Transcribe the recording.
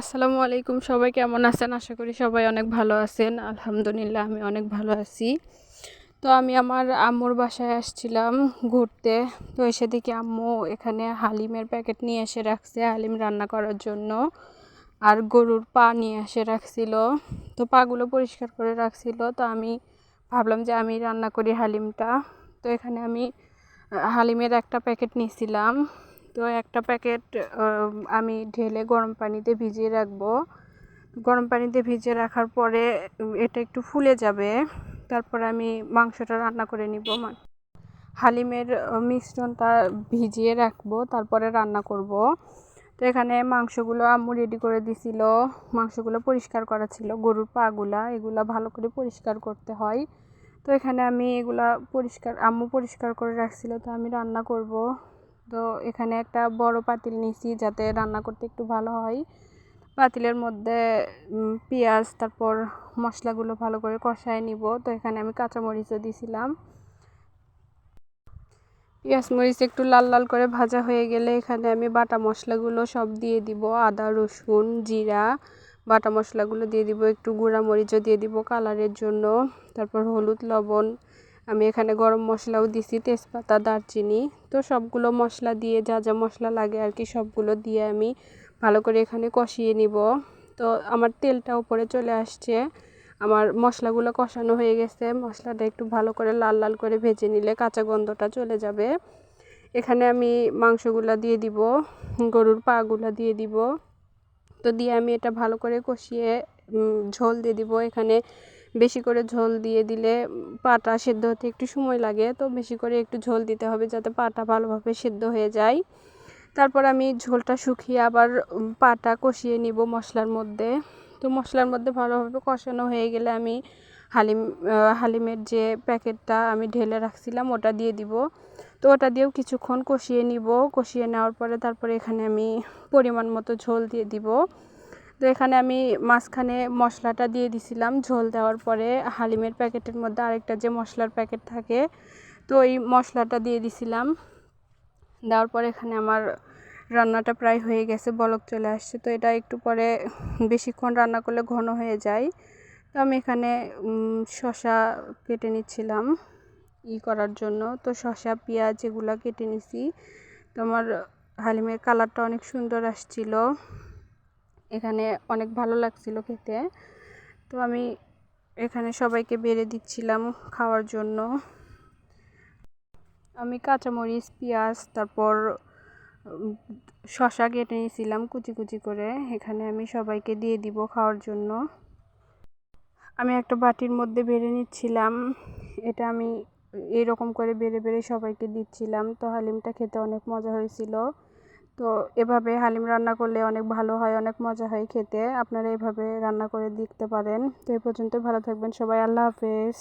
আসসালামু আলাইকুম। সবাই কেমন আছেন? আশা করি সবাই অনেক ভালো আছেন। আলহামদুলিল্লাহ, আমি অনেক ভালো আছি। তো আমি আমার আম্মুর বাসায় আসছিলাম ঘুরতে। তো এসে দেখি আম্মু এখানে হালিমের প্যাকেট নিয়ে এসে রাখছে হালিম রান্না করার জন্য। আর গরুর পা নিয়ে এসে রাখছিল। তো পাগুলো পরিষ্কার করে রাখছিল। তো আমি ভাবলাম যে আমি রান্না করি হালিমটা। তো এখানে আমি হালিমের একটা প্যাকেট নিয়েছিলাম তো একটা প্যাকেট আমি ঢেলে গরম পানিতে ভিজিয়ে রাখব। গরম পানিতে ভিজিয়ে রাখার পরে এটা একটু ফুলে যাবে। তারপর আমি মাংসটা রান্না করে নিব। হালিমের মিশ্রণটা ভিজিয়ে রাখব, তারপরে রান্না করব। তো এখানে মাংসগুলো আম্মু রেডি করে দিছিল। মাংসগুলো পরিষ্কার করা ছিল। গরুর পাগুলা, এগুলো ভালো করে পরিষ্কার করতে হয়। তো এখানে আমি এগুলা পরিষ্কার, আম্মু পরিষ্কার করে রাখছিল, তো আমি রান্না করব। তো এখানে একটা বড় পাতিল নিছি যাতে রান্না করতে একটু ভালো হয়। পাতিলের মধ্যে পেঁয়াজ, তারপর মশলাগুলো ভালো করে কষায় নিব। তো এখানে আমি কাঁচামরিচও দিছিলাম। পেঁয়াজ মরিচ একটু লাল লাল করে ভাজা হয়ে গেলে এখানে আমি বাটা মশলাগুলো সব দিয়ে দিব। আদা, রসুন, জিরা, বাটা মশলাগুলো দিয়ে দিব। একটু গুঁড়া মরিচও দিয়ে দিব কালারের জন্য। তারপর হলুদ, লবণ আমি এখানে গরম মশলাও দিছি, তেজপাতা, দারচিনি। তো সবগুলো মশলা দিয়ে যা যা মশলা লাগে আর কি সবগুলো দিয়ে আমি ভালো করে এখানে কষিয়ে নিব। তো আমার তেলটা উপরে চলে আসছে। আমার মশলাগুলো কষানো হয়ে গেছে। মশলাটা একটু ভালো করে লাল লাল করে ভেজে নিলে কাঁচা গন্ধটা চলে যাবে। এখানে আমি মাংসগুলা দিয়ে দিব, গরুর পাগুলা দিয়ে দিব। তো দিয়ে আমি এটা ভালো করে কষিয়ে ঝোল দিয়ে দিব। এখানে বেশি করে ঝোল দিয়ে দিলে পাটা সেদ্ধ হতে একটু সময় লাগে, তো বেশি করে একটু ঝোল দিতে হবে যাতে পাটা ভালোভাবে সেদ্ধ হয়ে যায়। তারপর আমি ঝোলটা শুকিয়ে আবার পাটা কষিয়ে নিব মশলার মধ্যে। তো মশলার মধ্যে ভালোভাবে কষানো হয়ে গেলে আমি হালিম হালিমের যে প্যাকেটটা আমি ঢেলে রাখছিলাম ওটা দিয়ে দিব। তো ওটা দিয়েও কিছুক্ষণ কষিয়ে নিব। কষিয়ে নেওয়ার পরে তারপরে এখানে আমি পরিমাণ মতো ঝোল দিয়ে দিব। তো এখানে আমি মাঝখানে মশলাটা দিয়ে দিছিলাম। ঝোল দেওয়ার পরে হালিমের প্যাকেটের মধ্যে আরেকটা যে মশলার প্যাকেট থাকে, তো ওই মশলাটা দিয়ে দিছিলাম। দেওয়ার পরে এখানে আমার রান্নাটা প্রায় হয়ে গেছে, বলক চলে আসছে। তো এটা একটু পরে বেশিক্ষণ রান্না করলে ঘন হয়ে যায়। তো আমি এখানে শশা কেটে নিচ্ছিলাম ই করার জন্য। তো শশা পেঁয়াজ এগুলো কেটে নিছি। তো আমার হালিমের কালারটা অনেক সুন্দর আসছিল। এখানে অনেক ভালো লাগছিল খেতে। তো আমি এখানে সবাইকে বেড়ে দিচ্ছিলাম খাওয়ার জন্য। আমি কাঁচামরিচ, পেঁয়াজ, তারপর শশা কেটে নিয়েছিলাম কুচি কুচি করে। এখানে আমি সবাইকে দিয়ে দিব খাওয়ার জন্য। আমি একটা বাটির মধ্যে বেড়ে নিচ্ছিলাম। এটা আমি এরকম করে বেড়ে বেড়ে সবাইকে দিচ্ছিলাম। তো হালিমটা খেতে অনেক মজা হয়েছিল। তো এভাবে হালিম রান্না করলে অনেক ভালো হয়, অনেক মজা হয় খেতে। আপনারা এভাবে রান্না করে দেখতে পারেন। তো এই পর্যন্ত ভালো থাকবেন সবাই, আল্লাহ হাফেজ।